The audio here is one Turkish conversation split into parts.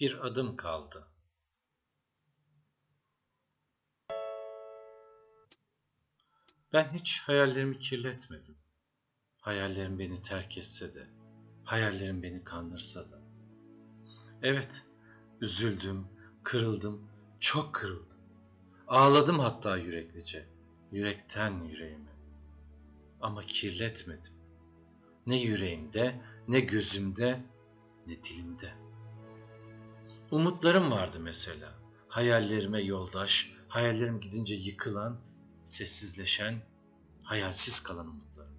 Bir adım kaldı. Ben hiç hayallerimi kirletmedim. Hayallerim beni terk etse de, hayallerim beni kandırsa da. Evet, üzüldüm, kırıldım, çok kırıldım. Ağladım hatta yüreklice, yürekten yüreğime. Ama kirletmedim. Ne yüreğimde, ne gözümde, ne dilimde. Umutlarım vardı mesela. Hayallerime yoldaş, hayallerim gidince yıkılan, sessizleşen, hayalsiz kalan umutlarım.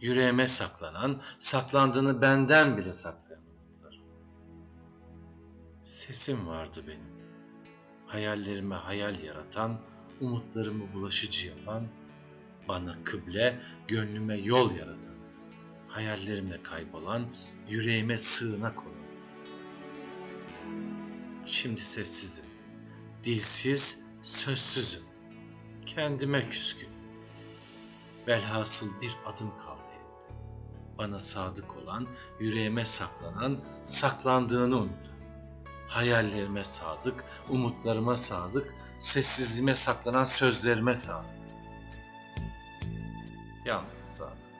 Yüreğime saklanan, saklandığını benden bile saklayan umutlarım. Sesim vardı benim. Hayallerime hayal yaratan, umutlarımı bulaşıcı yapan, bana kıble, gönlüme yol yaratan, hayallerimle kaybolan, yüreğime sığınak olan. Şimdi sessizim, dilsiz, sözsüzüm, kendime küskün. Velhasıl bir adım kaldı elimde. Bana sadık olan, yüreğime saklanan, saklandığını unutan. Hayallerime sadık, umutlarıma sadık, sessizliğime saklanan sözlerime sadık. Yalnız sadık.